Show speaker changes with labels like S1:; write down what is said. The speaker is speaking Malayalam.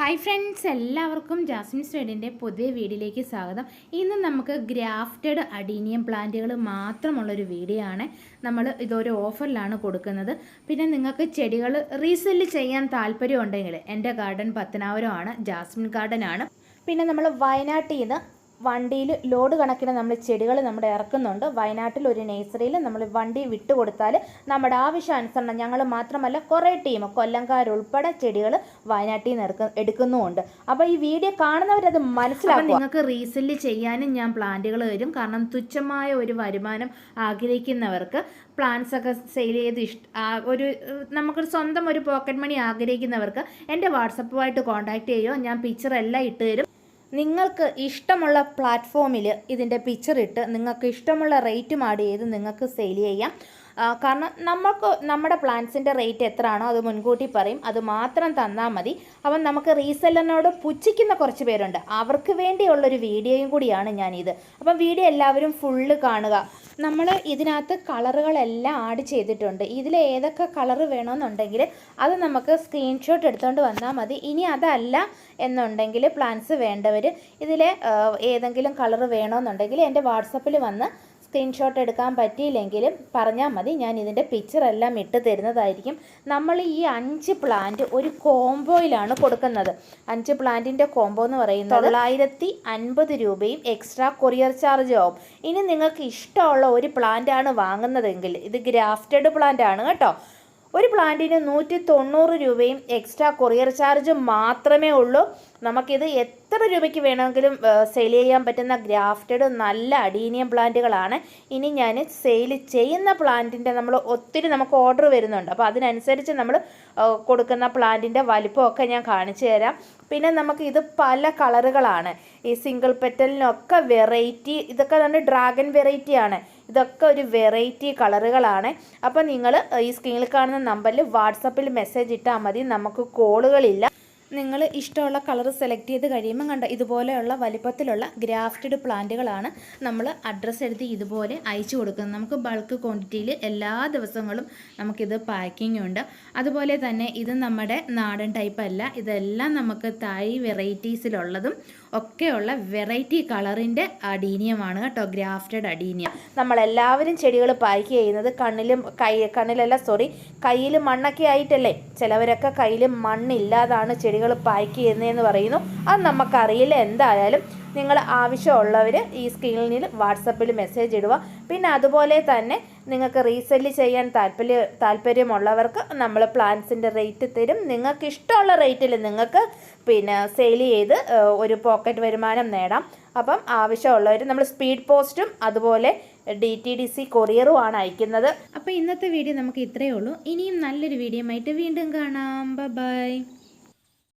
S1: ഹായ് ഫ്രണ്ട്സ് എല്ലാവർക്കും ജാസ്മിൻ സ്റ്റഡിന്റെ പുതിയ വീഡിയോയിലേക്ക് സ്വാഗതം. ഇന്ന് നമുക്ക് ഗ്രാഫ്റ്റഡ് അഡീനിയം പ്ലാന്റുകൾ മാത്രമുള്ളൊരു വീഡിയോ ആണ്. നമ്മൾ ഇതൊരു ഓഫറിലാണ് കൊടുക്കുന്നത്. പിന്നെ നിങ്ങൾക്ക് ചെടികൾ റീസെല്ല് ചെയ്യാൻ താല്പര്യമുണ്ടെങ്കിൽ എന്റെ ഗാർഡൻ പത്തനാപുരമാണ് ജാസ്മിൻ ഗാർഡൻ ആണ്. പിന്നെ നമ്മൾ വയനാട്ടിൽ നിന്ന് വണ്ടിയിൽ ലോഡ് കണക്കിന് നമ്മൾ ചെടികൾ നമ്മൾ ഇറക്കുന്നുണ്ട്. വയനാട്ടിൽ ഒരു നേഴ്സറിയിൽ നമ്മൾ വണ്ടി വിട്ടു കൊടുത്താൽ നമ്മുടെ ആവശ്യാനുസരണം ഞങ്ങൾ മാത്രമല്ല കുറേ ടീം കൊല്ലംകാരുൾപ്പെടെ ചെടികൾ വയനാട്ടിൽ നിന്ന് എടുക്ക എടുക്കുന്നുമുണ്ട്. അപ്പോൾ ഈ വീഡിയോ കാണുന്നവരത് മനസ്സിലാക്കും നിങ്ങൾക്ക് റീസെല്ല് ചെയ്യാനും ഞാൻ പ്ലാന്റുകൾ വരും കാരണം തുച്ഛമായ ഒരു വരുമാനം ആഗ്രഹിക്കുന്നവർക്ക് പ്ലാന്റ്സ് ഒക്കെ സെയിൽ ചെയ്ത് ഇഷ്ട ഒരു നമുക്ക് നമുക്കൊരു സ്വന്തം ഒരു പോക്കറ്റ് മണി ആഗ്രഹിക്കുന്നവർക്ക് എന്റെ വാട്സപ്പുമായിട്ട് കോൺടാക്റ്റ് ചെയ്യുമോ ഞാൻ പിക്ചർ എല്ലാം ഇട്ട് തരും. നിങ്ങൾക്ക് ഇഷ്ടമുള്ള പ്ലാറ്റ്ഫോമിൽ ഇതിന്റെ പിക്ചർ ഇട്ട് നിങ്ങൾക്ക് ഇഷ്ടമുള്ള റേറ്റും ആഡ് ചെയ്ത് നിങ്ങൾക്ക് സെയിൽ ചെയ്യാം. കാരണം നമുക്ക് നമ്മുടെ പ്ലാൻസിന്റെ റേറ്റ് എത്രയാണോ അത് മുൻകൂട്ടി പറയും. അത് മാത്രം തന്നാൽ മതി. അപ്പം നമുക്ക് റീസെല്ലറിനോട് പുച്ഛിക്കുന്ന കുറച്ച് പേരുണ്ട്. അവർക്ക് വേണ്ടിയുള്ളൊരു വീഡിയോയും കൂടിയാണ് ഞാനിത്. അപ്പം വീഡിയോ എല്ലാവരും ഫുള്ള് കാണുക. നമ്മൾ ഇതിനകത്ത് കളറുകളെല്ലാം ആഡ് ചെയ്തിട്ടുണ്ട്. ഇതിൽ ഏതൊക്കെ കളറ് വേണമെന്നുണ്ടെങ്കിൽ അത് നമുക്ക് സ്ക്രീൻഷോട്ട് എടുത്തുകൊണ്ട് വന്നാൽ മതി. ഇനി അതല്ല എന്നുണ്ടെങ്കിൽ പ്ലാൻസ് വേണ്ടവർ ഇതിൽ ഏതെങ്കിലും കളറ് വേണമെന്നുണ്ടെങ്കിൽ എന്റെ വാട്സപ്പിൽ വന്ന് സ്ക്രീൻഷോട്ട് എടുക്കാൻ പറ്റിയില്ലെങ്കിലും പറഞ്ഞാൽ മതി. ഞാൻ ഇതിന്റെ പിക്ചർ എല്ലാം ഇട്ട് തരുന്നതായിരിക്കും. നമ്മൾ ഈ അഞ്ച് പ്ലാന്റ് ഒരു കോംബോയിലാണ് കൊടുക്കുന്നത്. അഞ്ച് പ്ലാന്റിന്റെ കോംബോ എന്ന് പറയുന്നത് തൊള്ളായിരത്തി അൻപത് രൂപയും എക്സ്ട്രാ കൊറിയർ ചാർജ് ആവും. ഇനി നിങ്ങൾക്ക് ഇഷ്ടമുള്ള ഒരു പ്ലാന്റ് ആണ് വാങ്ങുന്നതെങ്കിൽ ഇത് ഗ്രാഫ്റ്റഡ് പ്ലാന്റ് ആണ് കേട്ടോ. ഒരു പ്ലാന്റിന് നൂറ്റി തൊണ്ണൂറ് രൂപയും എക്സ്ട്രാ കൊറിയർ ചാർജ് മാത്രമേ ഉള്ളൂ. നമുക്കിത് എത്ര രൂപയ്ക്ക് വേണമെങ്കിലും സെയിൽ ചെയ്യാൻ പറ്റുന്ന ഗ്രാഫ്റ്റഡ് നല്ല അഡീനിയം പ്ലാന്റുകളാണ്. ഇനി ഞാൻ സെയിൽ ചെയ്യുന്ന പ്ലാന്റിന്റെ നമ്മൾ ഒത്തിരി നമുക്ക് ഓർഡർ വരുന്നുണ്ട്. അപ്പോൾ അതിനനുസരിച്ച് നമ്മൾ കൊടുക്കുന്ന പ്ലാന്റിന്റെ വലിപ്പമൊക്കെ ഞാൻ കാണിച്ചു തരാം. പിന്നെ നമുക്ക് ഇത് പല കളറുകളാണ് ഈ സിംഗിൾ പെറ്റലിനൊക്കെ വെറൈറ്റി ഇതൊക്കെ തന്നെ ഡ്രാഗൺ വെറൈറ്റി ആണ്. ഇതൊക്കെ ഒരു വെറൈറ്റി കളറുകളാണ്. അപ്പോൾ നിങ്ങൾ ഈ സ്ക്രീനിൽ കാണുന്ന നമ്പറിൽ വാട്സപ്പിൽ മെസ്സേജ് ഇട്ടാൽ മതി. നമുക്ക് കോളുകളില്ല നിങ്ങൾ ഇഷ്ടമുള്ള കളർ സെലക്ട് ചെയ്ത് കഴിയുമ്പോൾ കണ്ട ഇതുപോലെയുള്ള വലിപ്പത്തിലുള്ള ഗ്രാഫ്റ്റഡ് പ്ലാന്റുകളാണ് നമ്മൾ അഡ്രസ്സ് എഴുതി ഇതുപോലെ അയച്ചു കൊടുക്കുന്നത്. നമുക്ക് ബൾക്ക് ക്വാണ്ടിറ്റിയിൽ എല്ലാ ദിവസങ്ങളും നമുക്കിത് പാക്കിംഗ് ഉണ്ട്. അതുപോലെ തന്നെ ഇത് നമ്മുടെ നാടൻ ടൈപ്പ് അല്ല ഇതെല്ലാം നമുക്ക് തായ് വെറൈറ്റീസിലുള്ളതും ഒക്കെയുള്ള വെറൈറ്റി കളറിന്റെ അഡീനിയമാണ് കേട്ടോ ഗ്രാഫ്റ്റഡ് അഡീനിയം നമ്മളെല്ലാവരും ചെടികൾ പാക്ക് ചെയ്യുന്നത് കണ്ണിലും കൈ കണ്ണിലല്ല സോറി കയ്യിൽ മണ്ണൊക്കെ ആയിട്ടല്ലേ? ചിലവരൊക്കെ കയ്യിൽ മണ്ണില്ലാതാണ് ചെടികൾ പാക്ക് ചെയ്യുന്നതെന്ന് പറയുന്നു. അത് നമുക്കറിയില്ല. എന്തായാലും നിങ്ങൾ ആവശ്യമുള്ളവർ ഈ സ്ക്രീനിൽ വാട്സപ്പിൽ മെസ്സേജ് ഇടുക. പിന്നെ അതുപോലെ തന്നെ നിങ്ങൾക്ക് റീസെല്ല് ചെയ്യാൻ താല്പര്യ താല്പര്യമുള്ളവർക്ക് നമ്മൾ പ്ലാൻസിന്റെ റേറ്റ് തരും. നിങ്ങൾക്ക് ഇഷ്ടമുള്ള റേറ്റിൽ നിങ്ങൾക്ക് പിന്നെ സെയിൽ ചെയ്ത് ഒരു പോക്കറ്റ് വരുമാനം നേടാം. അപ്പം ആവശ്യമുള്ളവർ നമ്മൾ സ്പീഡ് പോസ്റ്റും അതുപോലെ ഡി ടി ഡി സി കൊറിയറുമാണ് അയക്കുന്നത്. അപ്പോൾ ഇന്നത്തെ വീഡിയോ നമുക്ക് ഇത്രയേ ഉള്ളൂ. ഇനിയും നല്ലൊരു വീഡിയോ ആയിട്ട് വീണ്ടും കാണാം. ബൈ.